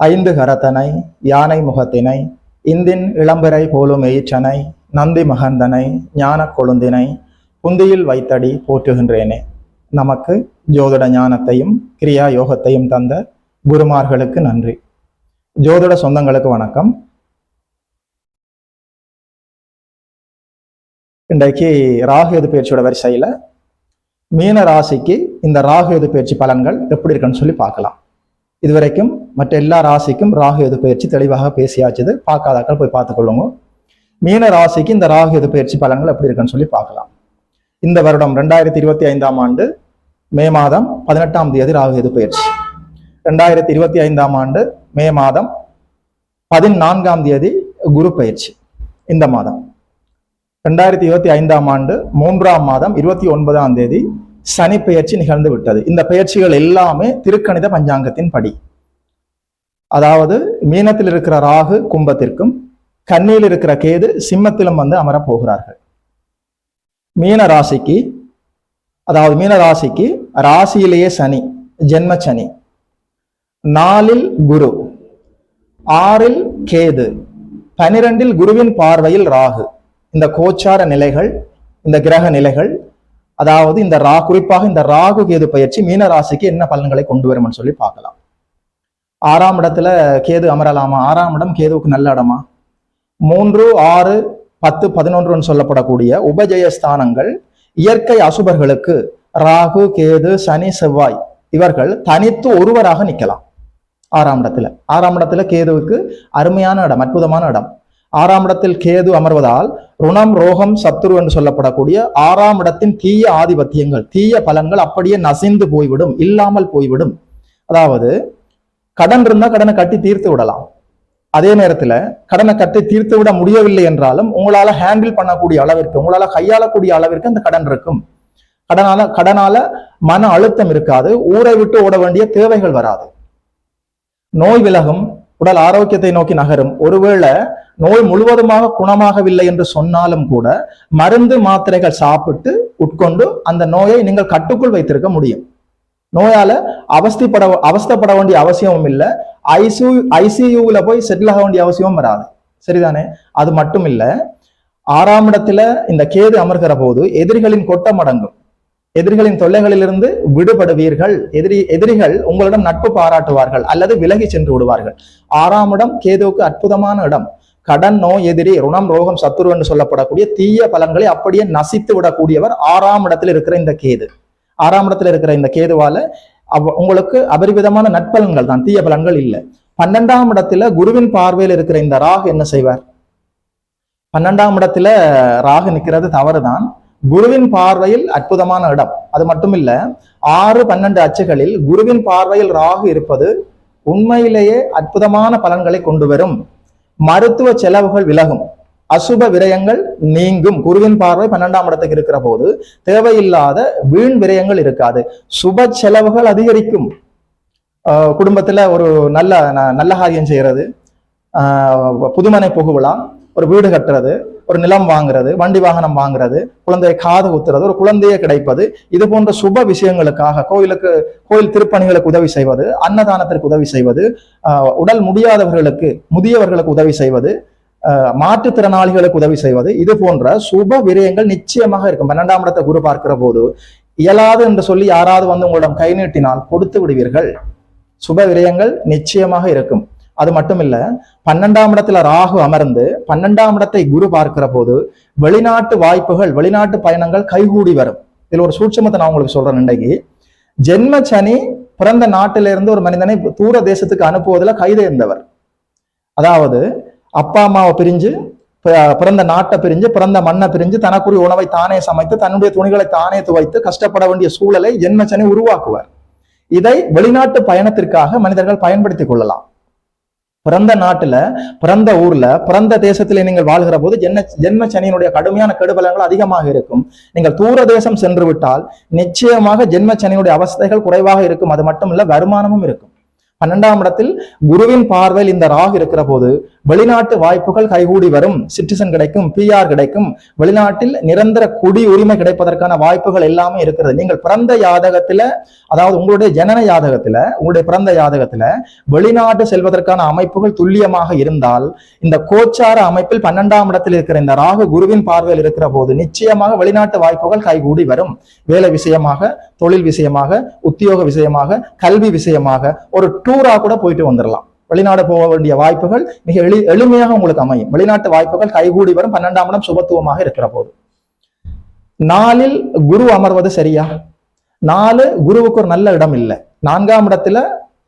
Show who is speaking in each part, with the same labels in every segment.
Speaker 1: ஐந்து கரத்தனை யானை முகத்தினை இந்தின் இளம்பரை போலும் எயிற்றனை நந்தி மகந்தனை ஞான கொழுந்தினை புந்தியில் வைத்தடி போற்றுகின்றேனே. நமக்கு ஜோதிட ஞானத்தையும் கிரியா யோகத்தையும் தந்த குருமார்களுக்கு நன்றி. ஜோதிட சொந்தங்களுக்கு வணக்கம். இன்றைக்கு ராகு பயிற்சியோட வரிசையில் மீன ராசிக்கு இந்த ராகு பயிற்சி பலன்கள் எப்படி இருக்குன்னு சொல்லி பார்க்கலாம். இதுவரைக்கும் மற்ற எல்லா ராசிக்கும் ராகு எது பயிற்சி தெளிவாக பேசியாச்சுது. பார்க்காதாக்கள் போய் பார்த்துக்கொள்ளுங்க. மீன ராசிக்கு இந்த ராகு எது பயிற்சி பலன்கள் எப்படி இருக்குன்னு சொல்லி பார்க்கலாம். இந்த வருடம் ரெண்டாயிரத்தி இருபத்தி ஐந்தாம் ஆண்டு மே மாதம் பதினெட்டாம் தேதி ராகு எது பயிற்சி. ரெண்டாயிரத்தி இருபத்தி ஐந்தாம் ஆண்டு மே மாதம் பதினான்காம் தேதி குரு பயிற்சி. இந்த மாதம். ரெண்டாயிரத்தி இருபத்தி ஐந்தாம் ஆண்டு மூன்றாம் மாதம் இருபத்தி ஒன்பதாம் தேதி சனி பெயர்ச்சி நிகழ்ந்து விட்டது. இந்த பெயர்ச்சிகள் எல்லாமே திருக்கணித பஞ்சாங்கத்தின் படி. அதாவது மீனத்தில் இருக்கிற ராகு கும்பத்திற்கும் கண்ணியில் இருக்கிற கேது சிம்மத்திலும் வந்து அமரப் போகிறார்கள். மீன ராசிக்கு அதாவது மீன ராசிக்கு ராசியிலேயே சனி ஜென்ம சனி. நாலில் குரு ஆறில் கேது பனிரெண்டில் குருவின் பார்வையில் ராகு. இந்த கோச்சார நிலைகள் இந்த கிரக நிலைகள் அதாவது இந்த ரா குறிப்பாக இந்த ராகு கேது பயிற்சி மீன ராசிக்கு என்ன பலன்களை கொண்டு வரும்னு சொல்லி பார்க்கலாம். ஆறாம் இடத்துல கேது அமரலாமா? ஆறாம் இடம் கேதுவுக்கு நல்ல இடமா? மூன்று ஆறு பத்து பதினொன்றுன்னு சொல்லப்படக்கூடிய உபஜயஸ்தானங்கள் இயற்கை அசுபர்களுக்கு ராகு கேது சனி செவ்வாய் இவர்கள் தனித்து ஒருவராக நிற்கலாம். ஆறாம் இடத்துல. ஆறாம் இடத்துல கேதுவுக்கு அருமையான இடம் அற்புதமான இடம். ஆறாம் இடத்தில் கேது அமர்வதால் ருணம் ரோகம் சத்துரு என்று சொல்லப்படக்கூடிய ஆறாம் இடத்தின் தீய ஆதிபத்தியங்கள் தீய பலன்கள் அப்படியே நசிந்து போய்விடும் இல்லாமல் போய்விடும். அதாவது கடன் இருந்தால் கடனை கட்டி தீர்த்து விடலாம். அதே நேரத்தில் கடனை கட்டி தீர்த்து விட முடியவில்லை என்றாலும் உங்களால ஹேண்டில் பண்ணக்கூடிய அளவிற்கு உங்களால கையாளக்கூடிய அளவிற்கு அந்த கடன் இருக்கும். கடனால கடனால மன அழுத்தம் இருக்காது ஊரை விட்டு ஓட வேண்டிய தேவைகள் வராது. நோய் விலகும் உடல் ஆரோக்கியத்தை நோக்கி நகரும். ஒருவேளை நோய் முழுவதுமாக குணமாகவில்லை என்று சொன்னாலும் கூட மருந்து மாத்திரைகள் சாப்பிட்டு உட்கொண்டு அந்த நோயை நீங்கள் கட்டுக்குள் வைத்திருக்க முடியும். நோயால அவஸ்திப்பட அவஸ்தப்பட வேண்டிய அவசியமும் இல்லை. ஐசியூ ஐசியூவில் போய் செட்டில் ஆக வேண்டிய அவசியமும் வராது. சரிதானே? அது மட்டும் இல்ல. ஆறாம் இடத்துல இந்த கேது அமர்கிற போது எதிரிகளின் கொட்டம் அடங்கும் எதிரிகளின் தொல்லைகளிலிருந்து விடுபடுவீர்கள். எதிரி எதிரிகள் உங்களிடம் நட்பு பாராட்டுவார்கள் அல்லது விலகி சென்று விடுவார்கள். ஆறாம் இடம் கேதுவுக்கு அற்புதமான இடம். கடன் நோய் எதிரி ருணம் ரோகம் சத்துரு என்று சொல்லப்படக்கூடிய தீய பலன்களை அப்படியே நசித்து விடக்கூடியவர் ஆறாம் இடத்துல இருக்கிற இந்த கேது. ஆறாம் இடத்துல இருக்கிற இந்த கேதுவால அவ- உங்களுக்கு அபரிவிதமான நட்பலன்கள் தான் தீய பலன்கள் இல்லை. பன்னெண்டாம் இடத்துல குருவின் பார்வையில் இருக்கிற இந்த ராகு என்ன செய்வார்? பன்னெண்டாம் இடத்துல ராகு நிற்கிறது தவறுதான். குருவின் பார்வையில் அற்புதமான இடம் அது மட்டும் இல்ல ஆறு பன்னெண்டு அச்சுகளில் குருவின் பார்வையில் ராகு இருப்பது உண்மையிலேயே அற்புதமான பலன்களை கொண்டு வரும். மருத்துவ செலவுகள் விலகும். அசுப விரயங்கள் நீங்கும். குருவின் பார்வை பன்னெண்டாம் இடத்துக்கு இருக்கிற போது தேவையில்லாத வீண் விரயங்கள் இருக்காது. சுப செலவுகள் அதிகரிக்கும். குடும்பத்துல ஒரு நல்ல ந- நல்ல காரியம் செய்யறது புதுமனை புகுவிழா ஒரு வீடு கட்டுறது ஒரு நிலம் வாங்குறது வண்டி வாகனம் வாங்குறது குழந்தையை காது குத்துறது ஒரு குழந்தையை கிடைப்பது இது போன்ற சுப விஷயங்களுக்காக கோயிலுக்கு கோயில் திருப்பணிகளுக்கு உதவி செய்வது அன்னதானத்திற்கு உதவி செய்வது உடல் முடியாதவர்களுக்கு முதியவர்களுக்கு உதவி செய்வது மாற்றுத்திறனாளிகளுக்கு உதவி செய்வது. இது போன்ற சுப விரயங்கள் நிச்சயமாக இருக்கும். பன்னெண்டாம் இடத்தை குரு பார்க்கிற போது இயலாது என்று சொல்லி யாராவது வந்து உங்களிடம் கை நீட்டினால் கொடுத்து விடுவீர்கள். சுப விரயங்கள் நிச்சயமாக இருக்கும். அது மட்டும் இல்ல பன்னெண்டாம் இடத்துல ராகு அமர்ந்து பன்னெண்டாம் இடத்தை குரு பார்க்கிற போது வெளிநாட்டு வாய்ப்புகள் வெளிநாட்டு பயணங்கள் கைகூடி வரும். இதுல ஒரு சூட்சமத்தை நான் உங்களுக்கு சொல்றேன் இன்றைக்கு. ஜென்ம சனி பிறந்த நாட்டிலிருந்து ஒரு மனிதனை தூர தேசத்துக்கு அனுப்புவதில் கைதேர்ந்தவர். அதாவது அப்பா அம்மாவை பிரிஞ்சு பிறந்த நாட்டை பிரிஞ்சு பிறந்த மண்ணை பிரிஞ்சு தனக்குரிய உணவை தானே சமைத்து தன்னுடைய துணிகளை தானே துவைத்து கஷ்டப்பட வேண்டிய சூழலை ஜென்மச்சனி உருவாக்குவார். இதை வெளிநாட்டு பயணத்திற்காக மனிதர்கள் பயன்படுத்திக் கொள்ளலாம். பிறந்த நாட்டுல பிறந்த ஊர்ல பிறந்த தேசத்திலே நீங்கள் வாழ்கிற போது ஜென்ம ஜென்ம சனியினுடைய கடுமையான கெடுபலங்கள் அதிகமாக இருக்கும். நீங்கள் தூர தேசம் சென்று விட்டால் நிச்சயமாக ஜென்ம சனியுடைய அவஸ்தைகள் குறைவாக இருக்கும். அது மட்டும் இல்ல வருமானமும் இருக்கும். பன்னெண்டாம் இடத்தில் குருவின் பார்வையில் இந்த ராகு இருக்கிற போது வெளிநாட்டு வாய்ப்புகள் கைகூடி வரும். சிட்டிசன் கிடைக்கும் பிஆர் கிடைக்கும். வெளிநாட்டில் நிரந்தர குடி உரிமை கிடைப்பதற்கான வாய்ப்புகள் எல்லாமே இருக்கிறது. நீங்கள் பிறந்த யாதகத்துல அதாவது உங்களுடைய ஜனன யாதகத்துல உங்களுடைய பிறந்த யாதகத்துல வெளிநாட்டு செல்வதற்கான அமைப்புகள் துல்லியமாக இருந்தால் இந்த கோச்சார அமைப்பில் பன்னெண்டாம் இடத்தில் இருக்கிற இந்த ராகு குருவின் பார்வையில் இருக்கிற போது நிச்சயமாக வெளிநாட்டு வாய்ப்புகள் கைகூடி வரும். வேலை விஷயமாக தொழில் விஷயமாக உத்தியோக விஷயமாக கல்வி விஷயமாக ஒரு டூரா கூட போயிட்டு வந்துடலாம் வெளிநாடு போக வேண்டிய வாய்ப்புகள் மிக எளி எளிமையாக உங்களுக்கு அமையும். வெளிநாட்டு வாய்ப்புகள் கைகூடி வரும். பன்னெண்டாம் இடம் சுபத்துவமாக இருக்கிற போது. நாளில் குரு அமர்வது சரியா? நாலு குருவுக்கு ஒரு நல்ல இடம் இல்லை. நான்காம் இடத்துல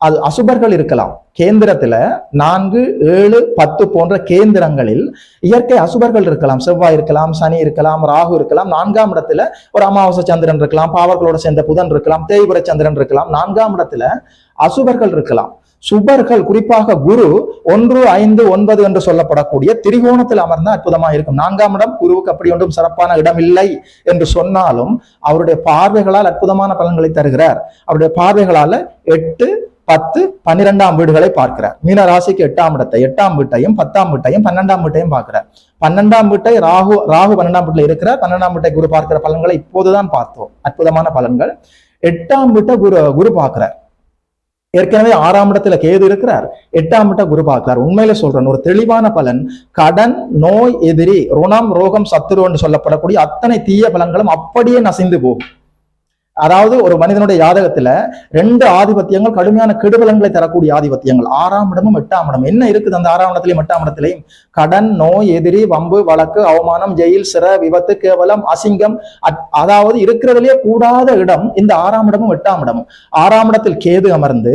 Speaker 1: அது அசுபர்கள் இருக்கலாம். கேந்திரத்துல நான்கு ஏழு பத்து போன்ற கேந்திரங்களில் இயற்கை அசுபர்கள் இருக்கலாம். செவ்வாய் இருக்கலாம் சனி இருக்கலாம் ராகு இருக்கலாம். நான்காம் இடத்துல ஒரு அமாவாசை சந்திரன் இருக்கலாம் பாவர்களோட சேர்ந்த புதன் இருக்கலாம் தேய்புர சந்திரன் இருக்கலாம். நான்காம் இடத்துல அசுபர்கள் இருக்கலாம். சுபர்கள் குறிப்பாக குரு ஒன்று ஐந்து ஒன்பது என்று சொல்லப்படக்கூடிய திரிகோணத்தில் அமர்ந்த அற்புதமா இருக்கும். நான்காம் இடம் குருவுக்கு அப்படி ஒன்றும் சிறப்பான இடம் இல்லை என்று சொன்னாலும் அவருடைய பார்வைகளால் அற்புதமான பலன்களை தருகிறார். அவருடைய பார்வைகளால எட்டு பத்து பன்னிரெண்டாம் வீடுகளை பார்க்கிறார். மீன ராசிக்கு எட்டாம் இடத்தை எட்டாம் வீட்டையும் பத்தாம் வீட்டையும் பன்னெண்டாம் வீட்டையும் பார்க்கிறார். பன்னெண்டாம் வீட்டை ராகு ராகு பன்னெண்டாம் வீட்டில் இருக்கிறார். பன்னெண்டாம் வீட்டை குரு பார்க்கிற பலன்களை இப்போதுதான் பார்த்தோம். அற்புதமான பலன்கள். எட்டாம் வீட்டை குரு குரு பார்க்கிறார். ஏற்கனவே ஆறாம் இடத்துல கேது இருக்கிறார். எட்டாம் இட்ட குரு பார்க்கிறார். உண்மையில சொல்றேன் ஒரு தெளிவான பலன். கடன் நோய் எதிரி ருணம் ரோகம் சத்துரு என்று சொல்லப்படக்கூடிய அத்தனை தீய பலன்களும் அப்படியே நசிந்து போகும். அதாவது ஒரு மனிதனுடைய ஜாதகத்துல ரெண்டு ஆதிபத்தியங்கள் கடுமையான கெடுபலங்களை தரக்கூடிய ஆதிபத்தியங்கள். ஆறாம் இடமும் எட்டாம் இடம் என்ன இருக்குது அந்த ஆறாம் இடத்திலையும் எட்டாம் இடத்திலையும்? கடன் நோய் எதிரி வம்பு வழக்கு அவமானம் ஜெயில் சிற விபத்து கேவலம் அசிங்கம் அதாவது இருக்கிறதுலயே கூடாத இடம் இந்த ஆறாம் இடமும் எட்டாம் இடமும். ஆறாம் இடத்தில் கேது அமர்ந்து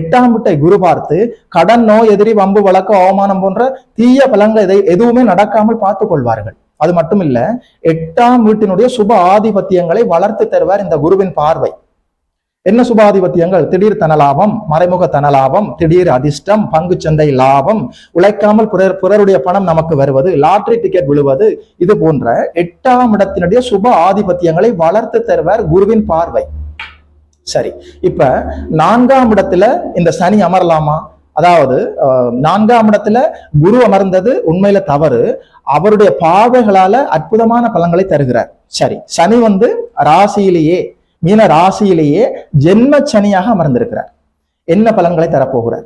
Speaker 1: எட்டாம் விட்டை குரு பார்த்து கடன் நோய் எதிரி வம்பு வழக்கு அவமானம் போன்ற தீய பலங்கள் எதை எதுவுமே நடக்காமல் பார்த்துக் கொள்வார்கள். அது மட்டும் இல்ல எட்டாம் வீட்டினுடைய சுப ஆதிபத்தியங்களை வளர்த்து தருவார் இந்த குருவின் பார்வை. என்ன சுபாதிபத்தியங்கள் திடீர் தனலாபம் மறைமுக தனலாபம் திடீர் அதிர்ஷ்டம் பங்குச்சந்தை லாபம் உழைக்காமல் பிறர் பிறருடைய பணம் நமக்கு வருவது லாட்ரி டிக்கெட் விழுவது இது போன்ற எட்டாம் இடத்தினுடைய சுப ஆதிபத்தியங்களை வளர்த்து தருவார் குருவின் பார்வை. சரி இப்ப நான்காம் இடத்துல இந்த சனி அமரலாமா? அதாவது நான்காம் இடத்துல குரு அமர்ந்தது உண்மையில தவறு. அவருடைய பாதைகளால அற்புதமான பலன்களை தருகிறார். சரி சனி வந்து ராசியிலேயே மீன ராசியிலேயே ஜென்ம சனியாக அமர்ந்திருக்கிறார். என்ன பலன்களை தரப்போகிறார்?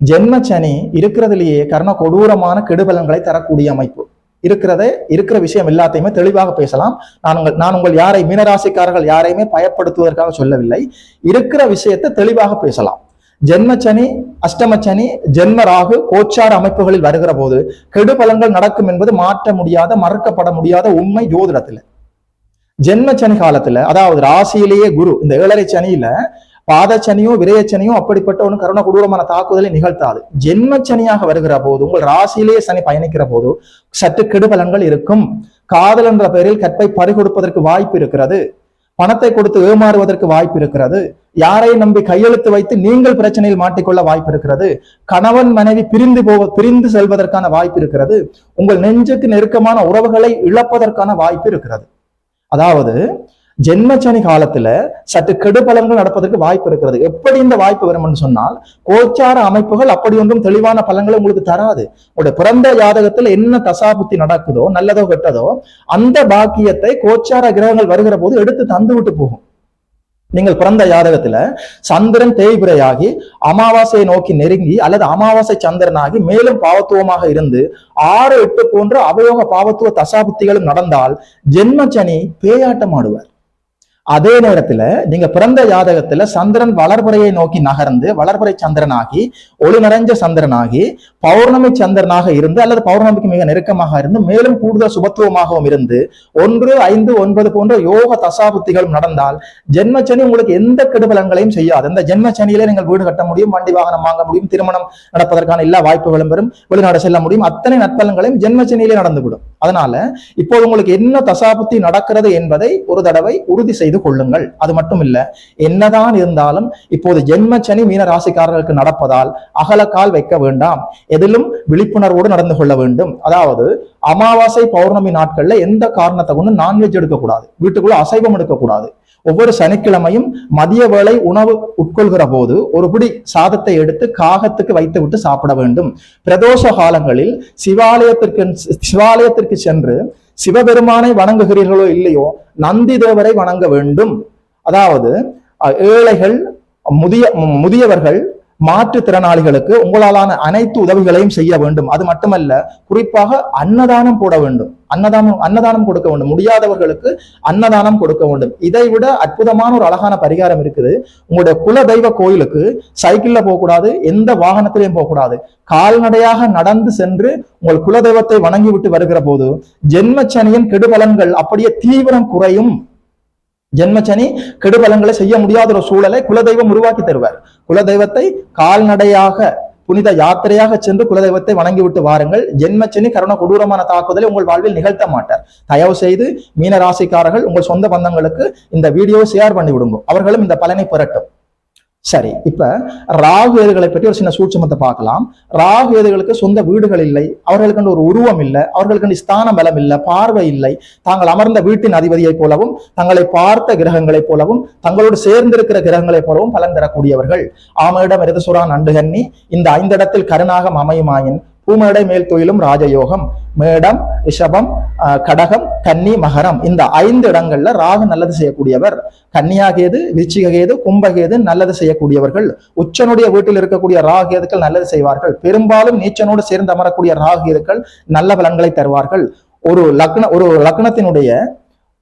Speaker 1: ஜென்ம சனி இருக்கிறதுலேயே கர்ண கொடூரமான கெடுபலன்களை தரக்கூடிய அமைப்பு. இருக்கிறதே இருக்கிற விஷயம் எல்லாத்தையுமே தெளிவாக பேசலாம். நான் உங்கள் நான் உங்கள் யாரை மீனராசிக்காரர்கள் யாரையுமே பயப்படுத்துவதற்காக சொல்லவில்லை. இருக்கிற விஷயத்தை தெளிவாக பேசலாம். ஜென்மச்சனி அஷ்டமச்சனி ஜென்ம ராகு கோச்சார அமைப்புகளில் வருகிற போது கெடு பலன்கள் நடக்கும் என்பது மாற்ற முடியாத மறுக்கப்பட முடியாத உண்மை ஜோதிடத்துல. ஜென்மச்சனி காலத்துல அதாவது ராசியிலேயே குரு இந்த ஏழரை சனியில பாதச்சனியோ விரயச்சனியோ அப்படிப்பட்ட ஒன்று கருண கொடூரமான தாக்குதலை நிகழ்த்தாது. ஜென்மச்சனியாக வருகிற போது உங்கள் ராசியிலேயே சனி பயணிக்கிற போது சற்று கெடுபலன்கள் இருக்கும். காதல் என்ற பெயரில் கற்பை பறிகொடுப்பதற்கு வாய்ப்பு இருக்கிறது. பணத்தை கொடுத்து ஏமாறுவதற்கு வாய்ப்பு இருக்கிறது யாரை நம்பி கையெழுத்து வைத்து நீங்கள் பிரச்சனையில் மாட்டிக்கொள்ள வாய்ப்பு இருக்கிறது கணவன் மனைவி பிரிந்து போவ பிரிந்து செல்வதற்கான வாய்ப்பு இருக்கிறது உங்கள் நெஞ்சுக்கு நெருக்கமான உறவுகளை இழப்பதற்கான வாய்ப்பு இருக்கிறது அதாவது ஜென்மச்சனி காலத்துல சற்று கெடுபலன்கள் நடப்பதற்கு வாய்ப்பு இருக்கிறது. எப்படி இந்த வாய்ப்பு வரும்னு சொன்னால் கோச்சார அமைப்புகள் அப்படி ஒன்றும் தெளிவான பலன்களை உங்களுக்கு தராது. உங்களுடைய பிறந்த ஜாதகத்துல என்ன தசாபுத்தி நடக்குதோ நல்லதோ கெட்டதோ அந்த பாக்கியத்தை கோச்சார கிரகங்கள் வருகிற போது எடுத்து தந்து விட்டு போகும். நீங்கள் பிறந்த ஜாதகத்துல சந்திரன் தேய்பிரையாகி அமாவாசையை நோக்கி நெருங்கி அல்லது அமாவாசை சந்திரனாகி மேலும் பாவத்துவமாக இருந்து ஆறு எட்டு போன்ற அவயோக பாவத்துவ தசாபுத்திகளும் நடந்தால் ஜென்மச்சனி பேயாட்டம் ஆடுவார் அதே நேரத்துல நீங்க பிறந்த ஜாதகத்துல சந்திரன் வளர்புறையை நோக்கி நகர்ந்து வளர்புறை சந்திரனாகி ஒளி நிறைஞ்ச சந்திரனாகி பௌர்ணமி சந்திரனாக இருந்து அல்லது பௌர்ணமிக்கு மிக நெருக்கமாக இருந்து மேலும் கூடுதல் சுபத்துவமாகவும் இருந்து ஒன்று ஐந்து ஒன்பது போன்ற யோக தசாபுத்திகளும் நடந்தால் ஜென்மச்சனி உங்களுக்கு எந்த கெடுபலங்களையும் செய்யாது. இந்த ஜென்மச்சனியிலே நீங்கள் வீடு கட்ட முடியும் வண்டி வாகனம் வாங்க முடியும் திருமணம் நடப்பதற்கான எல்லா வாய்ப்புகளும் பெறும் வெளிநாடு செல்ல முடியும். அத்தனை நற்பலன்களையும் ஜென்மச்சனியிலே நடந்துவிடும். அதனால இப்போது உங்களுக்கு என்ன தசாபுத்தி நடக்கிறது என்பதை ஒரு தடவை உறுதி செய்து கொள்ளுங்கள். அது மட்டும் இல்ல என்னதான் இருந்தாலும் இப்போது ஜென்ம சனி மீன ராசிக்காரர்களுக்கு நடப்பதால் அகலக்கால் வைக்க வேண்டாம். எதிலும் விழிப்புணர்வோடு நடந்து கொள்ள வேண்டும். அதாவது அமாவாசை பௌர்ணமி நாட்கள்ல எந்த காரணத்தை கொண்டு நான்வெஜ் எடுக்கக்கூடாது. வீட்டுக்குள்ள அசைவம் எடுக்கக்கூடாது. ஒவ்வொரு சனிக்கிழமையும் மதிய வேளை உணவு உட்கொள்கிற போது ஒரு பிடி சாதத்தை எடுத்து காகத்துக்கு வைத்து விட்டு சாப்பிட வேண்டும். பிரதோஷ காலங்களில் சிவாலயத்திற்கு சிவாலயத்திற்கு சென்று சிவபெருமானை வணங்குகிறீர்களோ இல்லையோ நந்தி தேவரை வணங்க வேண்டும். அதாவது அஹ், ஏழைகள் முதிய முதியவர்கள் மாற்றுத்திறனாளிகளுக்கு உங்களாலான அனைத்து உதவிகளையும் செய்ய வேண்டும். அது மட்டுமல்ல குறிப்பாக அன்னதானம் போட வேண்டும். அன்னதானம் அன்னதானம் கொடுக்க வேண்டும். முடியாதவர்களுக்கு அன்னதானம் கொடுக்க வேண்டும். இதை விட அற்புதமான ஒரு அழகான பரிகாரம் இருக்குது. உங்களுடைய குல தெய்வ கோயிலுக்கு சைக்கிள்ல போகக்கூடாது எந்த வாகனத்திலையும் போகக்கூடாது. கால்நடையாக நடந்து சென்று உங்கள் குல தெய்வத்தை வணங்கி விட்டு வருகிற போது ஜென்மச்சனியின் கெடுபலன்கள் அப்படியே தீவிரம் குறையும். ஜென்மச்சனி கெடுபலங்களை செய்ய முடியாத ஒரு சூழலை குலதெய்வம் உருவாக்கி தருவார். குலதெய்வத்தை கால்நடையாக புனித யாத்திரையாக சென்று குலதெய்வத்தை வணங்கிவிட்டு வாருங்கள். ஜென்மச்சனி கருண கொடூரமான தாக்குதலை உங்கள் வாழ்வில் நிகழ்த்த மாட்டார். தயவு செய்து மீன ராசிக்காரர்கள் உங்கள் சொந்த பந்தங்களுக்கு இந்த வீடியோவை ஷேர் பண்ணி விடுங்க அவர்களும் இந்த பலனை பெறட்டும். சரி இப்ப ராகு ஏதுகளை பற்றி ஒரு சின்ன சூட்சமத்தை பார்க்கலாம். ராகு சொந்த வீடுகள் இல்லை அவர்களுக்கு ஒரு உருவம் இல்லை அவர்களுக்கு ஸ்தான பலம் இல்லை பார்வை இல்லை. தாங்கள் அமர்ந்த வீட்டின் அதிபதியைப் போலவும் தங்களை பார்த்த கிரகங்களைப் போலவும் தங்களோடு சேர்ந்திருக்கிற கிரகங்களைப் போலவும் பலன் தரக்கூடியவர்கள். ஆமையிடம் ரிதசுரான் அண்டுகன்னி இந்த ஐந்திடத்தில் கருணாகம் அமையுமாயின் பூமேடை மேல் தொழிலும் ராஜயோகம் மேடம் ரிஷபம் ஆஹ், கடகம் கன்னி மகரம். இந்த ஐந்து இடங்கள்ல ராகு நல்லது செய்யக்கூடியவர். கன்னியாகேது விருச்சிககேது கும்பகேது நல்லது செய்யக்கூடியவர்கள். உச்சனுடைய வீட்டில் இருக்கக்கூடிய ராகேதுக்கள் நல்லது செய்வார்கள். பெரும்பாலும் நீச்சனோடு சேர்ந்து அமரக்கூடிய ராகேதுக்கள் நல்ல பலன்களை தருவார்கள். ஒரு லக்ன ஒரு லக்னத்தினுடைய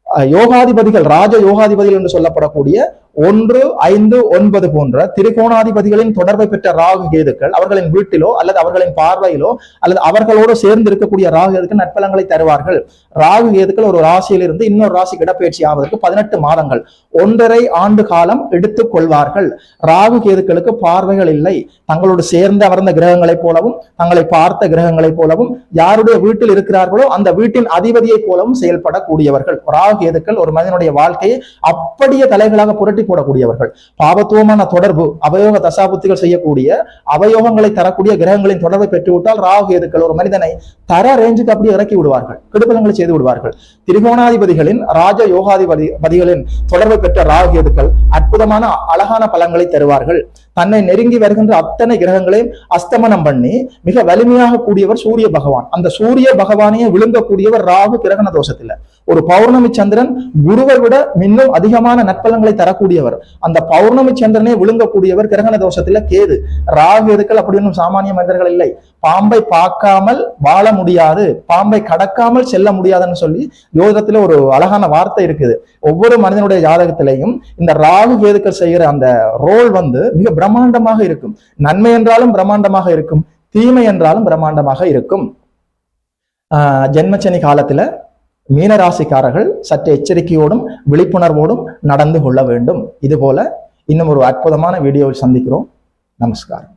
Speaker 1: அஹ், யோகாதிபதிகள் ராஜ யோகாதிபதிகள் என்று சொல்லப்படக்கூடிய ஒன்று ஐந்து ஒன்பது போன்ற திரிகோணாதிபதிகளின் தொடர்பை பெற்ற ராகு கேதுக்கள் அவர்களின் வீட்டிலோ அல்லது அவர்களின் பார்வையிலோ அல்லது அவர்களோடு சேர்ந்து இருக்கக்கூடிய ராகு கேதுக்கள் நற்பலங்களை தருவார்கள். ராகு கேதுக்கள் ஒரு ராசியிலிருந்து இன்னொரு ராசி இடப்பெயர்ச்சி ஆவதற்கு பதினெட்டு மாதங்கள் ஒன்றரை ஆண்டு காலம் எடுத்துக் கொள்வார்கள். ராகு கேதுக்களுக்கு பார்வைகள் இல்லை. தங்களோடு சேர்ந்து அமர்ந்த கிரகங்களைப் போலவும் தங்களை பார்த்த கிரகங்களைப் போலவும் யாருடைய வீட்டில் இருக்கிறார்களோ அந்த வீட்டின் அதிபதியைப் போலவும் செயல்படக்கூடியவர்கள். ராகு கேதுக்கள் ஒரு மனிதனுடைய வாழ்க்கையை அப்படியே தலைகளாக புரட்டி போடக்கூடியவர்கள். பாவத்துவமான தொடர்பு அவயோக தசாபுத்திகள் செய்யக்கூடிய அவயோகங்களை தரக்கூடிய கிரகங்களின் தொடர்பை பெற்றுவிட்டால் ராகு எதுக்கள் ஒரு மனிதனை தர ரேஞ்சுக்கு அப்படியே இறக்கி விடுவார்கள். கெடுபலங்களை செய்து விடுவார்கள். திரிகோணாதிபதிகளின் ராஜ யோகாதிபதி பதிகளின் தொடர்பை பெற்ற ராகு எதுக்கள் அற்புதமான அழகான பலன்களை தருவார்கள். தன்னை நெருங்கி வருகின்ற அத்தனை கிரகங்களையும் அஸ்தமனம் பண்ணி மிக வலிமையாக கூடியவர் சூரிய பகவான். அந்த சூரிய பகவானையே விழுங்கக்கூடியவர் ராகு கிரகண தோஷத்துல. ஒரு பௌர்ணமி சந்திரன் குருவை விட இன்னும் அதிகமான நற்பலன்களை தரக்கூடியவர் அந்த பௌர்ணமி சந்திரனே விழுங்கக்கூடியவர் கிரகண தோஷத்துல கேது. ராகு எதுக்கள் அப்படி ஒன்றும் சாமானிய மனிதர்கள் இல்லை. பாம்பை பார்க்காமல் வாழ முடியாது. பாம்பை கடக்காமல் செல்ல முடியாதுன்னு சொல்லி யோகத்துல ஒரு அழகான வார்த்தை இருக்குது. ஒவ்வொரு மனிதனுடைய ஜாதகத்திலையும் இந்த ராகு கேதுக்கள் செய்கிற அந்த ரோல் வந்து மிக பிரம்மாண்டமாக இருக்கும். நன்மை என்றாலும் பிரம்மாண்டமாக இருக்கும். தீமை என்றாலும் பிரம்மாண்டமாக இருக்கும். ஆஹ் ஜென்மச்சனி காலத்துல மீனராசிக்காரர்கள் சற்று எச்சரிக்கையோடும் விழிப்புணர்வோடும் நடந்து கொள்ள வேண்டும். இதுபோல இன்னும் ஒரு அற்புதமான வீடியோவில் சந்திக்கிறோம். நமஸ்காரம்.